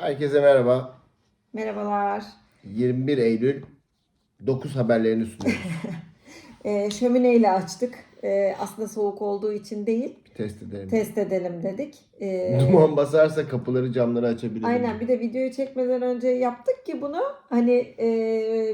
Herkese merhaba. Merhabalar. 21 Eylül 9 haberlerini sunuyoruz. Ee, şömineyle açtık. Ee, aslında soğuk olduğu için değil, test edelim. test edelim dedik. Ee, Duman basarsa kapıları camları açabiliriz. aynen bir de videoyu çekmeden önce yaptık ki bunu. Hani e,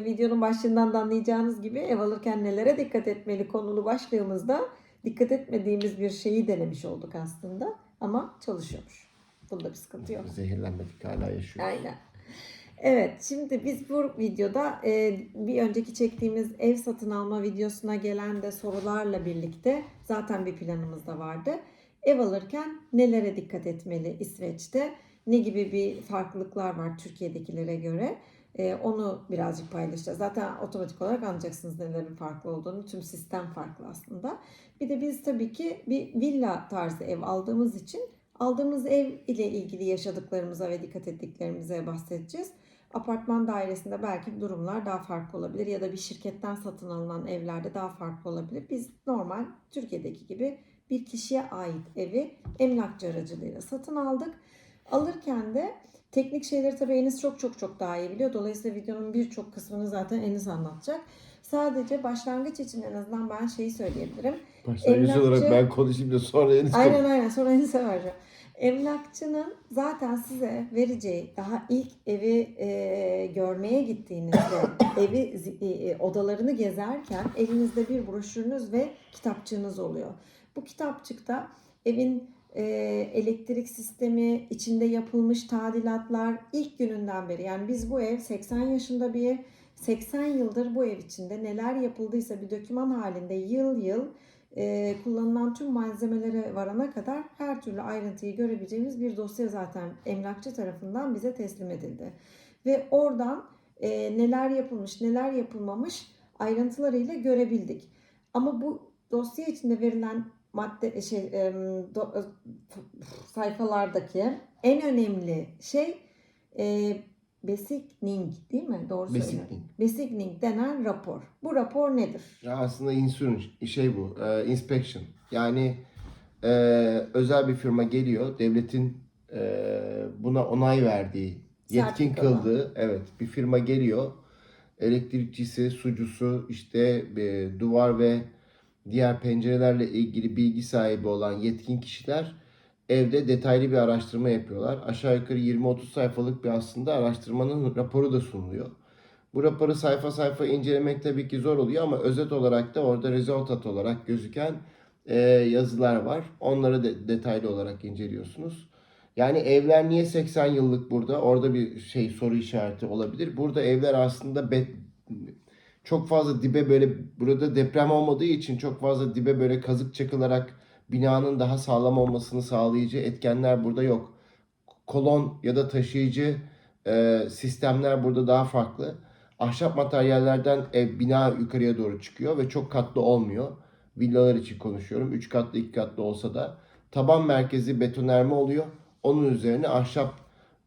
videonun başlığından da anlayacağınız gibi ev alırken nelere dikkat etmeli konulu başlığımızda dikkat etmediğimiz bir şeyi denemiş olduk aslında. Ama çalışıyormuş. Bunda bir sıkıntı yok. Zehirlenmedik hala yaşıyoruz. Aynen. Evet, şimdi biz bu videoda e, bir önceki çektiğimiz ev satın alma videosuna gelen de sorularla birlikte zaten bir planımız da vardı. Ev alırken nelere dikkat etmeli İsveç'te? Ne gibi bir farklılıklar var Türkiye'dekilere göre? E, onu birazcık paylaşacağız. Zaten otomatik olarak anlayacaksınız nelerin farklı olduğunu. Tüm sistem farklı aslında. Bir de biz tabii ki bir villa tarzı ev aldığımız için aldığımız ev ile ilgili yaşadıklarımıza ve dikkat ettiklerimize bahsedeceğiz. Apartman dairesinde belki durumlar daha farklı olabilir ya da bir şirketten satın alınan evlerde daha farklı olabilir. Biz normal Türkiye'deki gibi bir kişiye ait evi emlakçı aracılığıyla satın aldık. Alırken de teknik şeyleri tabii Enis çok çok çok daha iyi biliyor. Dolayısıyla videonun birçok kısmını zaten Enis anlatacak. Sadece başlangıç için en azından ben şeyi söyleyebilirim. Başlangıç Emlakçı- olarak ben konuşayım da sonra Enis Aynen aynen sonra Enis'e vereceğim. Emlakçının zaten size vereceği daha ilk evi e, görmeye gittiğinizde evi zi- e, odalarını gezerken elinizde bir broşürünüz ve kitapçığınız oluyor. Bu kitapçıkta evin e, elektrik sistemi, içinde yapılmış tadilatlar ilk gününden beri yani biz bu ev 80 yaşında bir ev 80 yıldır bu ev içinde neler yapıldıysa bir döküman halinde yıl yıl e, kullanılan tüm malzemelere varana kadar her türlü ayrıntıyı görebileceğimiz bir dosya zaten emlakçı tarafından bize teslim edildi. Ve oradan e, neler yapılmış, neler yapılmamış ayrıntılarıyla görebildik. Ama bu dosya içinde verilen madde şey e, do- sayfalardaki en önemli şey e, Besikning değil mi? Doğru söylüyorum. Besikning. Besikning denen rapor. Bu rapor nedir? Ya aslında insurance şey bu. E, inspection. Yani e, özel bir firma geliyor. Devletin e, buna onay verdiği, yetkin Sertifikalı. kıldığı evet bir firma geliyor. Elektrikçisi, sucusu, işte e, duvar ve diğer pencerelerle ilgili bilgi sahibi olan yetkin kişiler evde detaylı bir araştırma yapıyorlar. Aşağı yukarı 20-30 sayfalık bir aslında araştırmanın raporu da sunuluyor. Bu raporu sayfa sayfa incelemek tabii ki zor oluyor ama özet olarak da orada resultat olarak gözüken e, yazılar var. Onları de detaylı olarak inceliyorsunuz. Yani evler niye 80 yıllık burada? Orada bir şey soru işareti olabilir. Burada evler aslında bet, çok fazla dibe böyle burada deprem olmadığı için çok fazla dibe böyle kazık çakılarak binanın daha sağlam olmasını sağlayıcı etkenler burada yok. Kolon ya da taşıyıcı e, sistemler burada daha farklı. Ahşap materyallerden ev, bina yukarıya doğru çıkıyor ve çok katlı olmuyor. Villalar için konuşuyorum. 3 katlı 2 katlı olsa da taban merkezi betonerme oluyor. Onun üzerine ahşap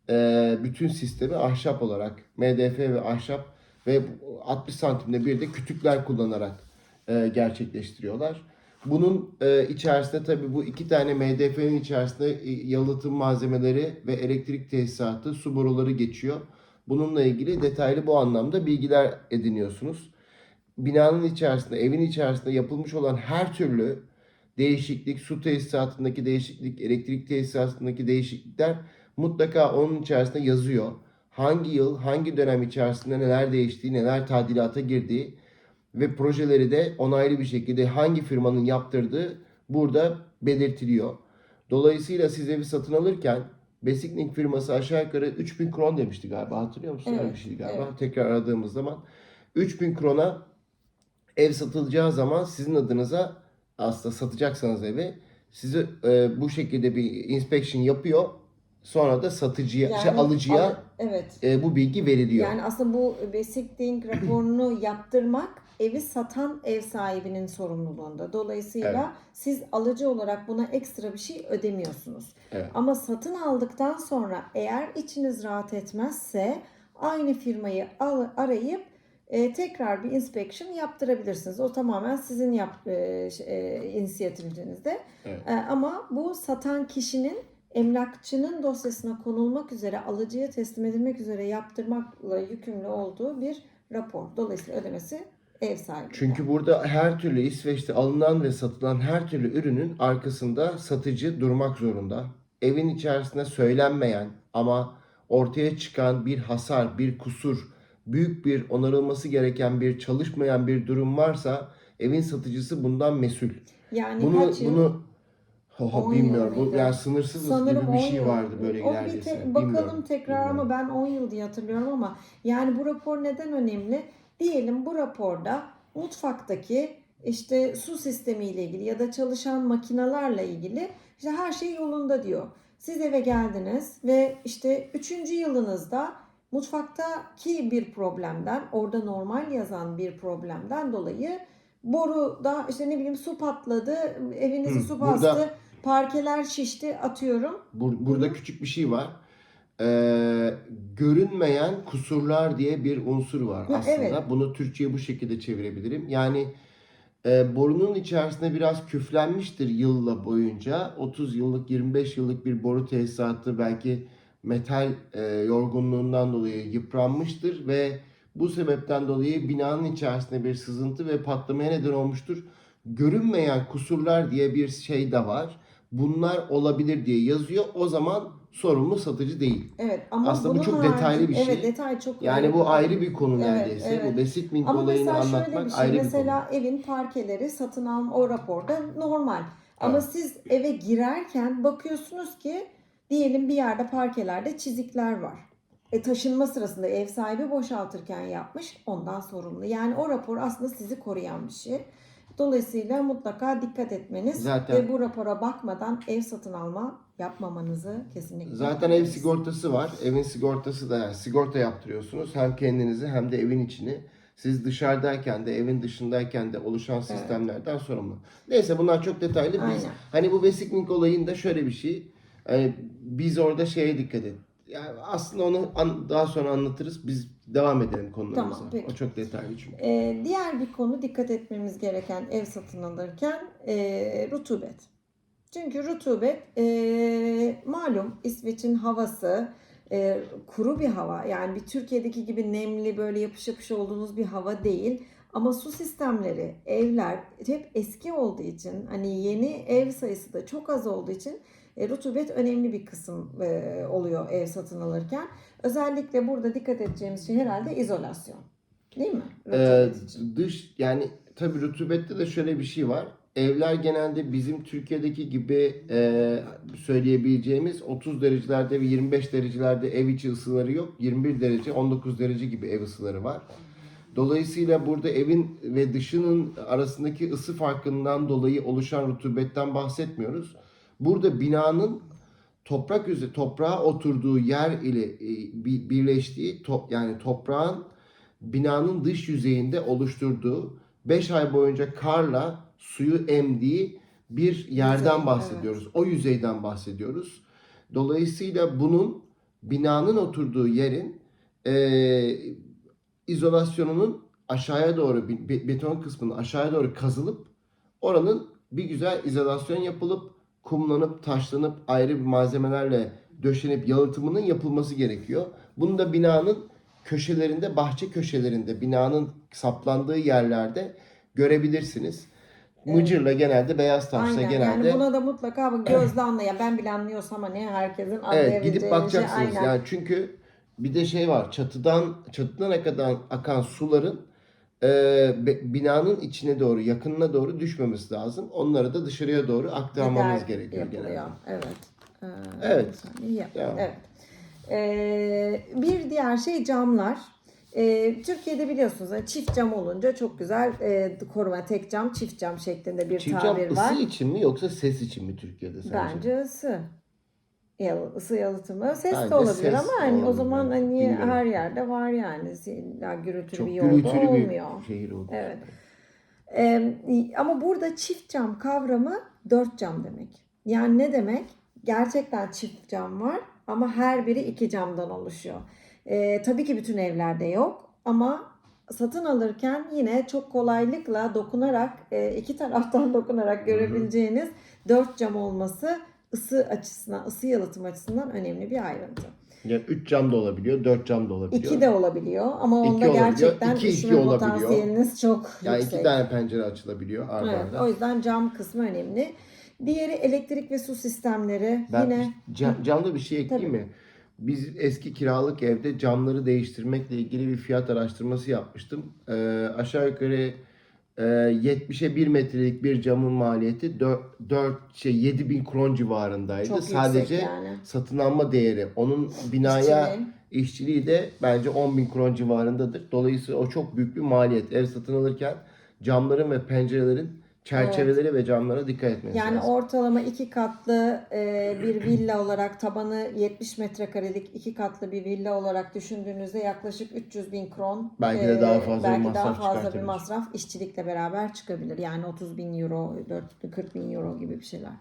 e, bütün sistemi ahşap olarak MDF ve ahşap ve 60 santimde bir de kütükler kullanarak e, gerçekleştiriyorlar. Bunun e, içerisinde tabii bu iki tane MDF'nin içerisinde e, yalıtım malzemeleri ve elektrik tesisatı, su boruları geçiyor. Bununla ilgili detaylı bu anlamda bilgiler ediniyorsunuz. Binanın içerisinde, evin içerisinde yapılmış olan her türlü değişiklik, su tesisatındaki değişiklik, elektrik tesisatındaki değişiklikler mutlaka onun içerisinde yazıyor. Hangi yıl, hangi dönem içerisinde neler değiştiği, neler tadilata girdiği ve projeleri de onaylı bir şekilde hangi firmanın yaptırdığı burada belirtiliyor. Dolayısıyla siz evi satın alırken Besiknik firması aşağı yukarı 3000 kron demişti galiba. Hatırlıyor musun? Evet, şeydi galiba. evet. Tekrar aradığımız zaman 3000 krona ev satılacağı zaman sizin adınıza aslında satacaksanız evi sizi e, bu şekilde bir inspection yapıyor. Sonra da satıcıya, şey, alıcıya al- evet. e, bu bilgi veriliyor. Yani aslında bu basic thing raporunu yaptırmak evi satan ev sahibinin sorumluluğunda. Dolayısıyla Evet. siz alıcı olarak buna ekstra bir şey ödemiyorsunuz. Evet. Ama satın aldıktan sonra eğer içiniz rahat etmezse aynı firmayı al- arayıp e, tekrar bir inspection yaptırabilirsiniz. O tamamen sizin yap, e, e, inisiyatifinizde. Evet. E, ama bu satan kişinin emlakçının dosyasına konulmak üzere alıcıya teslim edilmek üzere yaptırmakla yükümlü olduğu bir rapor. Dolayısıyla ödemesi ev sahibi. Çünkü burada her türlü İsveç'te alınan ve satılan her türlü ürünün arkasında satıcı durmak zorunda. Evin içerisinde söylenmeyen ama ortaya çıkan bir hasar, bir kusur, büyük bir onarılması gereken bir çalışmayan bir durum varsa evin satıcısı bundan mesul. yani Bunu kaç yıl? bunu Oho, 10 yıl bilmiyorum. Bu yani sınırsız Sanırım gibi bir 10 şey yıl. vardı böyle neredeyse. te- bakalım Bilmiyorum, tekrar bilmiyorum. ama ben 10 yıl diye hatırlıyorum ama yani bu rapor neden önemli? Diyelim bu raporda mutfaktaki işte su sistemiyle ilgili ya da çalışan makinalarla ilgili işte her şey yolunda diyor. Siz eve geldiniz ve işte 3. yılınızda mutfaktaki bir problemden, orada normal yazan bir problemden dolayı boruda işte ne bileyim su patladı, evinizi Hı, su burada- bastı, parkeler şişti atıyorum. Bur- burada küçük bir şey var. Ee, görünmeyen kusurlar diye bir unsur var aslında. evet. Bunu Türkçe'ye bu şekilde çevirebilirim. Yani e, borunun içerisinde biraz küflenmiştir yılla boyunca. 30 yıllık, 25 yıllık bir boru tesisatı belki metal e, yorgunluğundan dolayı yıpranmıştır ve bu sebepten dolayı binanın içerisinde bir sızıntı ve patlamaya neden olmuştur. Görünmeyen kusurlar diye bir şey de var. Bunlar olabilir diye yazıyor. O zaman sorumlu satıcı değil. Evet ama Aslında bu çok harici- detaylı bir şey. Evet detay çok Yani bu ayrı bir konu Evet, neredeyse. evet. Bu basic link Ama olayını şöyle anlatmak bir şey. ayrı bir konu. Mesela evin parkeleri satın alma o raporda normal. Ama Evet. siz eve girerken bakıyorsunuz ki diyelim bir yerde parkelerde çizikler var. E, taşınma sırasında ev sahibi boşaltırken yapmış ondan sorumlu. Yani o rapor aslında sizi koruyan bir şey. Dolayısıyla mutlaka dikkat etmeniz Zaten- ve bu rapora bakmadan ev satın alma yapmamanızı kesinlikle Zaten ev sigortası var. Evin sigortası da yani sigorta yaptırıyorsunuz. Hem kendinizi hem de evin içini. Siz dışarıdayken de evin dışındayken de oluşan sistemlerden sorumlu. Neyse bunlar çok detaylı. Biz Aynen. hani bu link olayında şöyle bir şey. Hani biz orada şeye dikkat et. Yani aslında onu an- daha sonra anlatırız. Biz devam edelim konularımıza. Tamam, peki. O çok detaylı çünkü. Ee, diğer bir konu dikkat etmemiz gereken ev satın alırken e, rutubet. Çünkü rutubet e, malum İsveç'in havası e, kuru bir hava. Yani bir Türkiye'deki gibi nemli böyle yapış yapış olduğunuz bir hava değil. Ama su sistemleri, evler hep eski olduğu için hani yeni ev sayısı da çok az olduğu için e, rutubet önemli bir kısım e, oluyor ev satın alırken. Özellikle burada dikkat edeceğimiz şey herhalde izolasyon. Değil mi? Ee, için. dış yani tabii rutubette de şöyle bir şey var. Evler genelde bizim Türkiye'deki gibi e, söyleyebileceğimiz 30 derecelerde ve 25 derecelerde ev içi ısıları yok. 21 derece, 19 derece gibi ev ısıları var. Dolayısıyla burada evin ve dışının arasındaki ısı farkından dolayı oluşan rutubetten bahsetmiyoruz. Burada binanın toprak üzeri toprağa oturduğu yer ile e, bir- birleştiği to- yani toprağın binanın dış yüzeyinde oluşturduğu 5 ay boyunca karla suyu emdiği bir yerden Yüzey, bahsediyoruz. O yüzeyden bahsediyoruz. Dolayısıyla bunun binanın oturduğu yerin e, izolasyonunun aşağıya doğru be- be- beton kısmının aşağıya doğru kazılıp oranın bir güzel izolasyon yapılıp kumlanıp taşlanıp ayrı bir malzemelerle döşenip yalıtımının yapılması gerekiyor. Bunu da binanın köşelerinde, bahçe köşelerinde, binanın saplandığı yerlerde görebilirsiniz. Mıcırla genelde beyaz taşla Aynen. genelde Yani buna da mutlaka bu gözle anlayan. Ben bile anlıyorsam hani herkesin Evet anlayabileceği gidip bir bakacaksınız. Şey. Aynen. Yani çünkü bir de şey var. Çatıdan çatıdan akan, akan suların e, binanın içine doğru, yakınına doğru düşmemesi lazım. Onları da dışarıya doğru aktarmamız Gider gerekiyor yapılıyor. genelde. Evet. Ee, Evet. yap- Devam. Evet. Ee, bir diğer şey camlar. Ee, Türkiye'de biliyorsunuz çift cam olunca çok güzel e, koruma tek cam çift cam şeklinde bir Çift cam tabir ısı var. için mi yoksa ses için mi Türkiye'de sence? Bence ısı. Isı yalıtımı. Ses Bence de olabilir ses ama hani o olabilir. zaman hani Bilmiyorum. her yerde var yani. Ya gürültülü Çok bir yolda gürültülü olmuyor. bir şehir oldu. Evet. Ee, ama burada çift cam kavramı dört cam demek. Yani ne demek? Gerçekten çift cam var ama her biri iki camdan oluşuyor. Ee, tabii ki bütün evlerde yok ama satın alırken yine çok kolaylıkla dokunarak e, iki taraftan dokunarak görebileceğiniz dört cam olması ısı açısından, ısı yalıtım açısından önemli bir ayrıntı. Yani 3 cam da olabiliyor, 4 cam da olabiliyor. İki de olabiliyor ama İki onda olabiliyor, gerçekten iki iki olabiliyor. potansiyeliniz çok yani yüksek. iki tane pencere açılabiliyor arda Evet, arda. o yüzden cam kısmı önemli. Diğeri elektrik ve su sistemleri. Ben Yine cam, camda bir şey ekleyeyim Tabii. mi? Biz eski kiralık evde camları değiştirmekle ilgili bir fiyat araştırması yapmıştım. Ee, aşağı yukarı e, 70'e 1 metrelik bir camın maliyeti 4, 4 şey 7 bin kron civarındaydı. çok Sadece yani. satın alma değeri. Onun binaya İşçiliği. işçiliği de bence 10 bin kron civarındadır. Dolayısıyla o çok büyük bir maliyet. Ev satın alırken camların ve pencerelerin çerçeveleri ve camlara dikkat etmeniz Yani lazım. ortalama iki katlı e, bir villa olarak tabanı 70 metrekarelik iki katlı bir villa olarak düşündüğünüzde yaklaşık 300 bin kron. e, Belki de daha fazla bir belki daha masraf fazla bir masraf işçilikle beraber çıkabilir. Yani 30 bin euro, 40 bin euro gibi bir şeyler.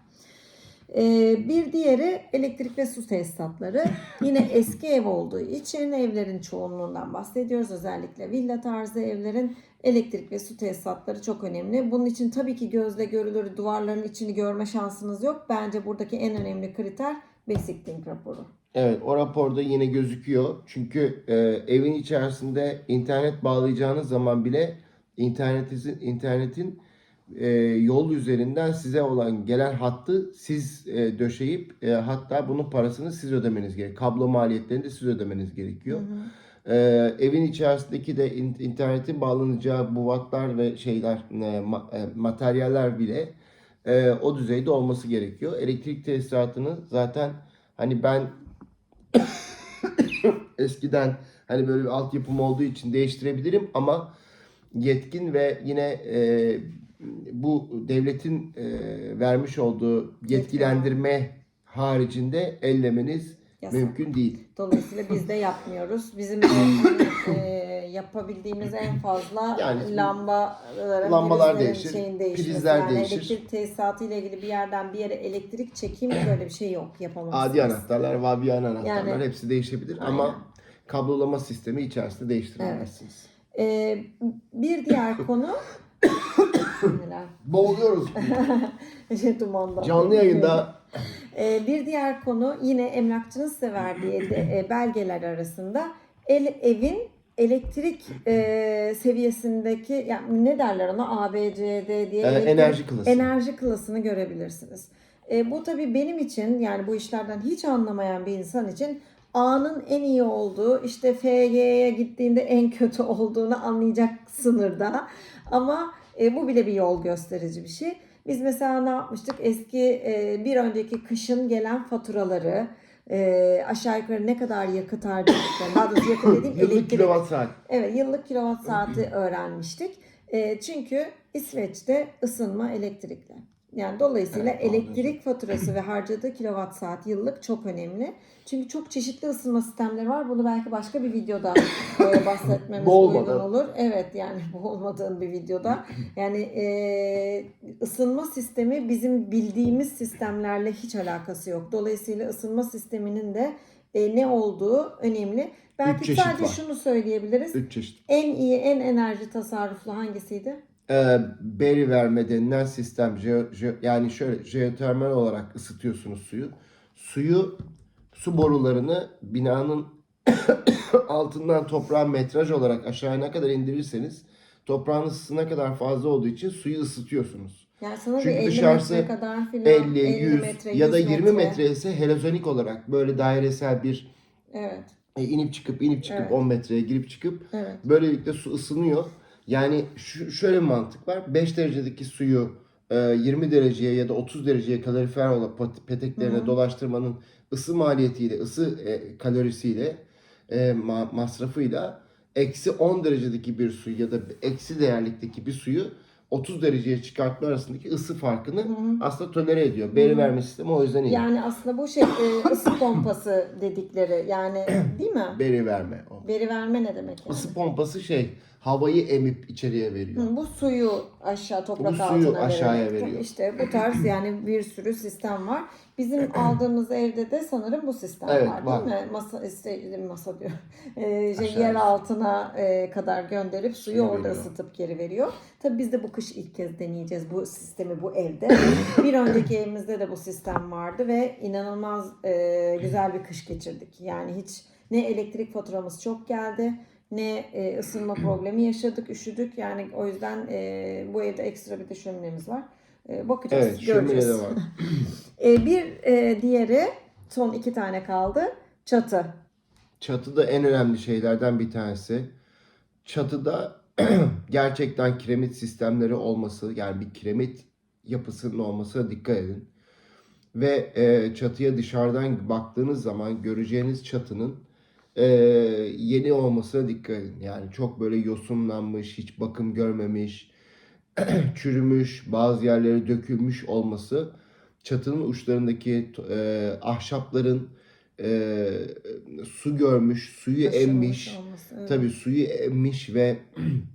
E, bir diğeri elektrik ve su tesisatları. Yine eski ev olduğu için evlerin çoğunluğundan bahsediyoruz. Özellikle villa tarzı evlerin elektrik ve su tesisatları çok önemli. Bunun için tabii ki gözle görülür duvarların içini görme şansınız yok. Bence buradaki en önemli kriter Basic Link raporu. Evet o raporda yine gözüküyor. Çünkü e, evin içerisinde internet bağlayacağınız zaman bile internetin internetin e, yol üzerinden size olan gelen hattı siz e, döşeyip e, hatta bunun parasını siz ödemeniz gerekiyor. Kablo maliyetlerini de siz ödemeniz gerekiyor. E, evin içerisindeki de in- internetin bağlanacağı bu wattlar ve şeyler e, ma- e, materyaller bile e, o düzeyde olması gerekiyor. Elektrik tesisatını zaten hani ben eskiden hani böyle bir altyapım olduğu için değiştirebilirim ama yetkin ve yine e, bu devletin e, vermiş olduğu yetkilendirme haricinde ellemeniz Yasak. mümkün değil. Dolayısıyla biz de yapmıyoruz. Bizim de e, yapabildiğimiz en fazla Yani lambaların, lambalar prizlerin değişir, şeyin değişmesi. prizler yani değişir. elektrik tesisatı ile ilgili bir yerden bir yere elektrik çekeyim böyle bir şey yok yapamazsınız. Adi anahtarlar, Vavian anahtarlar Yani- hepsi değişebilir Aynen. ama kablolama sistemi içerisinde değiştiremezsiniz. E, bir diğer konu neler? Boğuluyoruz. Şey, dumanda. Canlı yayında Ee, bir diğer konu yine emlakçının size verdiği de, e, belgeler arasında el, evin elektrik e, seviyesindeki yani ne derler ona A, B, C, D diye e, elektrik- enerji klası. enerji klasını görebilirsiniz. E, bu tabii benim için yani bu işlerden hiç anlamayan bir insan için A'nın en iyi olduğu işte FG'ye gittiğinde en kötü olduğunu anlayacak sınırda. Ama e, bu bile bir yol gösterici bir şey. Biz mesela ne yapmıştık? Eski e, bir önceki kışın gelen faturaları e, aşağı yukarı ne kadar yakıt harcadıklarını, daha doğrusu yakıt dediğim Yıllık elektrik. kilowatt saat. Evet yıllık kilowatt saati öğrenmiştik. E, çünkü İsveç'te ısınma elektrikli. Yani dolayısıyla Evet, anladım. elektrik faturası ve harcadığı kilowatt saat yıllık çok önemli. Çünkü çok çeşitli ısınma sistemleri var. Bunu belki başka bir videoda bahsetmemiz uygun olur. Evet yani bu olmadığın bir videoda. Yani e, ısınma sistemi bizim bildiğimiz sistemlerle hiç alakası yok. Dolayısıyla ısınma sisteminin de e, ne olduğu önemli. Belki sadece var. şunu söyleyebiliriz. Üç çeşit. En iyi, en enerji tasarruflu hangisiydi? E, beri verme denilen sistem jeo- jeo- yani şöyle jeotermal olarak ısıtıyorsunuz suyu. Suyu su borularını binanın altından toprağa metraj olarak aşağıya ne kadar indirirseniz toprağın ısısı ne kadar fazla olduğu için suyu ısıtıyorsunuz. Yani sana Çünkü bir 50 dışarısı metre kadar filan 50, 100 metre, ya da 100 20 metre ise helezonik olarak böyle dairesel bir Evet, e, inip çıkıp inip çıkıp Evet. 10 metreye girip çıkıp evet. Böylelikle su ısınıyor. Yani şu, şöyle bir mantık var. 5 derecedeki suyu e, 20 dereceye ya da 30 dereceye kalorifer olan pat- peteklerine Hı hı. dolaştırmanın ısı maliyetiyle, ısı e, kalorisiyle, e, ma- masrafıyla eksi 10 derecedeki bir suyu ya da eksi değerlikteki bir suyu 30 dereceye çıkartma arasındaki ısı farkını Hı hı. aslında tolere ediyor. Beri verme sistemi o yüzden iyi. Yani aslında bu şey e, ısı pompası dedikleri yani değil mi? Beri verme. O. Veri verme ne demek yani? Isı pompası şey havayı emip içeriye veriyor. Hı, bu suyu aşağı toprak Bu suyu altına aşağıya vererek. veriyor. İşte bu tarz yani bir sürü sistem var. Bizim aldığımız evde de sanırım bu sistem Evet, var, var. değil mi? Masa işte masa diyor. Ee, şey, yer altına e, kadar gönderip suyu Suyu orada veriyor. ısıtıp geri veriyor. Tabii biz de bu kış ilk kez deneyeceğiz bu sistemi bu evde. bir önceki evimizde de bu sistem vardı ve inanılmaz e, güzel bir kış geçirdik. Yani hiç ne elektrik faturamız çok geldi ne e, ısınma problemi yaşadık, üşüdük. Yani o yüzden e, bu evde ekstra bir de şöminemiz var. E, bakacağız, Evet, göreceğiz. de var. E, bir e, diğeri, son iki tane kaldı. Çatı. Çatı da en önemli şeylerden bir tanesi. Çatıda gerçekten kiremit sistemleri olması, yani bir kiremit yapısının olmasına dikkat edin. Ve e, çatıya dışarıdan baktığınız zaman göreceğiniz çatının e, yeni olmasına dikkat edin. Yani çok böyle yosunlanmış, hiç bakım görmemiş, çürümüş, bazı yerleri dökülmüş olması çatının uçlarındaki e, ahşapların e, su görmüş, suyu Taşınmış emmiş, olması, evet. tabii suyu emmiş ve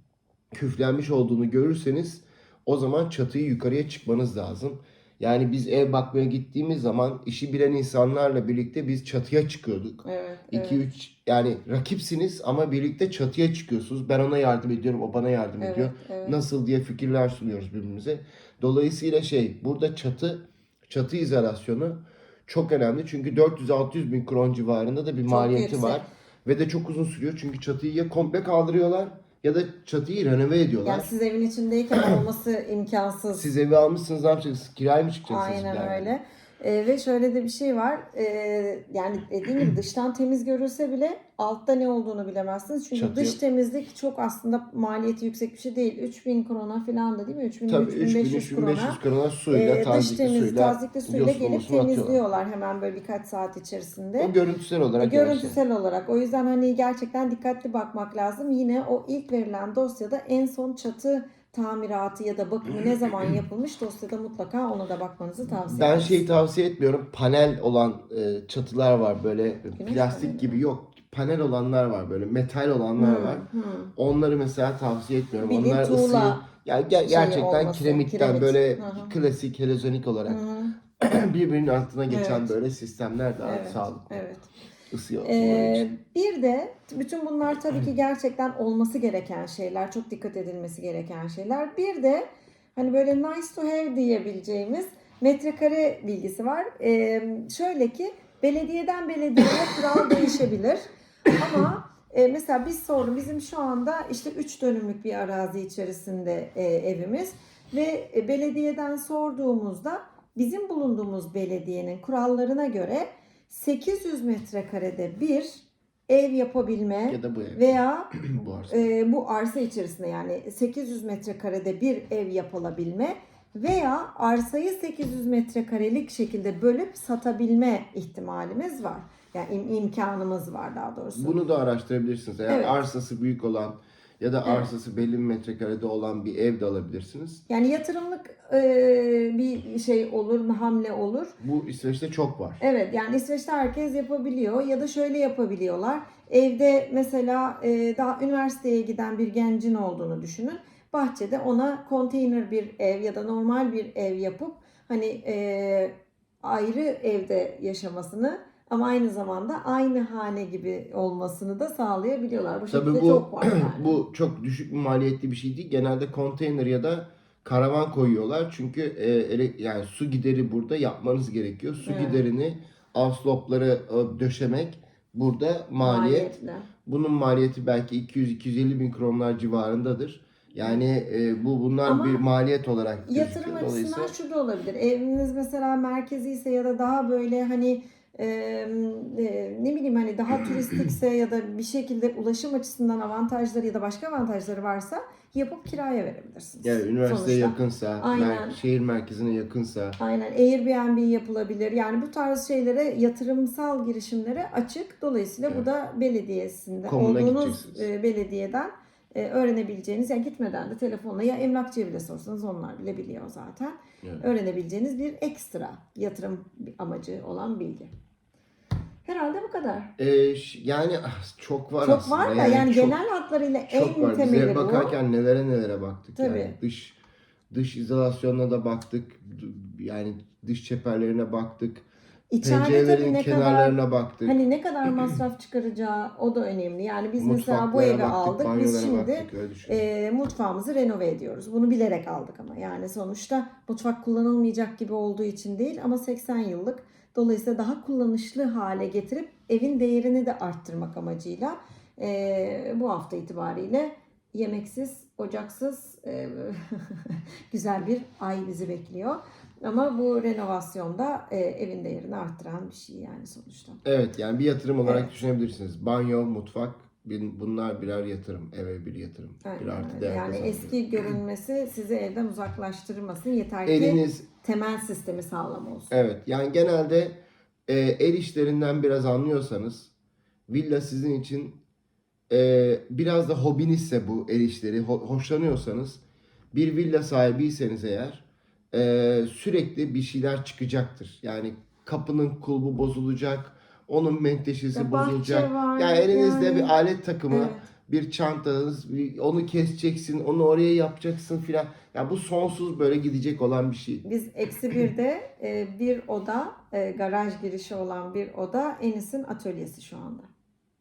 küflenmiş olduğunu görürseniz o zaman çatıyı yukarıya çıkmanız lazım. Yani biz ev bakmaya gittiğimiz zaman işi bilen insanlarla birlikte biz çatıya çıkıyorduk. Evet, 2 evet. 3 yani rakipsiniz ama birlikte çatıya çıkıyorsunuz. Ben ona yardım ediyorum, o bana yardım Evet, ediyor. evet. Nasıl diye fikirler sunuyoruz birbirimize. Dolayısıyla şey burada çatı çatı izolasyonu çok önemli. Çünkü 400-600 bin kron civarında da bir maliyeti var. Ve de çok uzun sürüyor. Çünkü çatıyı ya komple kaldırıyorlar ya da çatıyı renove ediyorlar. Yani siz evin içindeyken olması imkansız. Siz evi almışsınız ne yapacaksınız? Kiraya mı çıkacaksınız? Aynen bir öyle. Ee, ve şöyle de bir şey var. Ee, yani dediğim gibi dıştan temiz görülse bile altta ne olduğunu bilemezsiniz. Çünkü Çatı dış temizlik çok aslında maliyeti yüksek bir şey değil. 3000 krona falan da değil mi? 3000 Tabii 3500 krona. 3000-3500 krona suyla, Ee, dış temiz, suyla, tazikli suyla gelip atıyorlar. temizliyorlar hemen böyle birkaç saat içerisinde. O görüntüsel olarak Görüntüsel olarak. O yüzden hani gerçekten dikkatli bakmak lazım. Yine o ilk verilen dosyada en son çatı tamiratı ya da bakımı ne zaman yapılmış dosyada mutlaka ona da bakmanızı tavsiye Ben ederim. şeyi tavsiye etmiyorum. Panel olan e, çatılar var böyle plastik paneli. gibi yok. Panel olanlar var böyle metal olanlar var. Onları mesela tavsiye etmiyorum. Bildiğin Onlar tuğla ısıyı yani ger- gerçekten olması, kiremitten kiremit. böyle Hı hı. klasik helezonik olarak Hı hı. birbirinin altına geçen Evet. böyle sistemler daha Evet, sağlıklı. evet. Isıyor. Ee, bir de bütün bunlar tabii ki gerçekten olması gereken şeyler, çok dikkat edilmesi gereken şeyler. Bir de hani böyle nice to have diyebileceğimiz metrekare bilgisi var. Ee, şöyle ki belediyeden belediyeye kural değişebilir. Ama e, mesela biz sorduk bizim şu anda işte 3 dönümlük bir arazi içerisinde e, evimiz ve e, belediyeden sorduğumuzda bizim bulunduğumuz belediyenin kurallarına göre 800 metrekarede bir ev yapabilme ya da bu ev. veya bu arsa. e, bu arsa içerisinde yani 800 metrekarede bir ev yapılabilme veya arsayı 800 metrekarelik şekilde bölüp satabilme ihtimalimiz var. Yani im- imkanımız var daha doğrusu. Bunu da araştırabilirsiniz. Eğer Evet. arsası büyük olan ya da arsası belli bir metrekarede olan bir ev de alabilirsiniz. Yani yatırımlık e, bir şey olur, hamle olur. Bu İsveç'te çok var. Evet yani İsveç'te herkes yapabiliyor ya da şöyle yapabiliyorlar. Evde mesela e, daha üniversiteye giden bir gencin olduğunu düşünün. Bahçede ona konteyner bir ev ya da normal bir ev yapıp hani e, ayrı evde yaşamasını ama aynı zamanda aynı hane gibi olmasını da sağlayabiliyorlar. Bu Tabii şekilde bu çok var yani. bu çok düşük bir maliyetli bir şey değil. Genelde konteyner ya da karavan koyuyorlar. Çünkü e, ele- yani su gideri burada yapmanız gerekiyor. Su Evet. giderini asfaltları e, döşemek burada maliyet. Maliyetli. Bunun maliyeti belki 200-250 bin kronlar civarındadır. Yani e, bu bunlar Ama bir maliyet olarak Yatırım açısından Dolayısıyla şu da olabilir. Eviniz mesela merkezi ise ya da daha böyle hani e, ne bileyim hani daha turistikse ya da bir şekilde ulaşım açısından avantajları ya da başka avantajları varsa yapıp kiraya verebilirsiniz. yani üniversiteye Sonuçta. yakınsa, Aynen. mer- şehir merkezine yakınsa Aynen Airbnb yapılabilir. Yani bu tarz şeylere yatırımsal girişimlere açık. Dolayısıyla bu Evet. da belediyesinde Konumuna olduğunuz belediyeden e, öğrenebileceğiniz yani gitmeden de telefonla ya emlakçıya bile sorsanız onlar bile biliyor zaten. Evet. Öğrenebileceğiniz bir ekstra yatırım amacı olan bilgi. Herhalde bu kadar. Ee, yani ah, çok var çok aslında. var da yani, çok- genel hatlarıyla çok en var. Temeli ev bu. bakarken nelere nelere baktık Tabii. yani. Dış dış izolasyonuna da baktık. Yani dış çeperlerine baktık. İçeride Pencerelerin ne kadar kenarlarına baktık. hani ne kadar masraf çıkaracağı o da önemli. Yani biz mesela bu evi baktık, aldık. Biz şimdi baktık, e, mutfağımızı renove ediyoruz. Bunu bilerek aldık ama yani sonuçta mutfak kullanılmayacak gibi olduğu için değil ama 80 yıllık. Dolayısıyla daha kullanışlı hale getirip evin değerini de arttırmak amacıyla e, bu hafta itibariyle yemeksiz, ocaksız e, güzel bir ay bizi bekliyor. Ama bu renovasyonda e, evin değerini arttıran bir şey yani sonuçta. Evet yani bir yatırım olarak Evet. düşünebilirsiniz. Banyo, mutfak bunlar birer yatırım. Eve bir yatırım. bir Aynen artı öyle. değer Yani kazandırıyor. eski görünmesi sizi evden uzaklaştırmasın. Yeter ki Eliniz temel sistemi sağlam olsun. Evet yani genelde e, el işlerinden biraz anlıyorsanız villa sizin için e, biraz da hobinizse bu el işleri ho- hoşlanıyorsanız bir villa sahibiyseniz eğer e, sürekli bir şeyler çıkacaktır. Yani kapının kulbu bozulacak, onun menteşesi Ya bahçe bozulacak. var, Yani elinizde yani- bir alet takımı, Evet. Bir çantanız, onu keseceksin, onu oraya yapacaksın filan. Ya bu sonsuz böyle gidecek olan bir şey. Biz eksi birde e, bir oda, e, garaj girişi olan bir oda Enis'in atölyesi şu anda.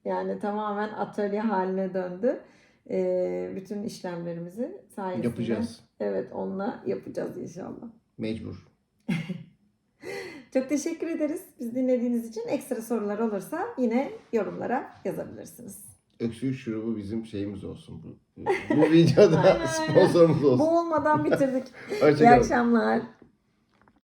Yani tamamen atölye haline döndü. E, bütün işlemlerimizi sayesinde. Yapacağız. Evet onunla yapacağız inşallah. Mecbur. Çok teşekkür ederiz. Biz dinlediğiniz için ekstra sorular olursa yine yorumlara yazabilirsiniz. Öksürük şurubu bizim şeyimiz olsun. Bu, bu videoda sponsorumuz olsun. Bu olmadan bitirdik. İyi akşamlar.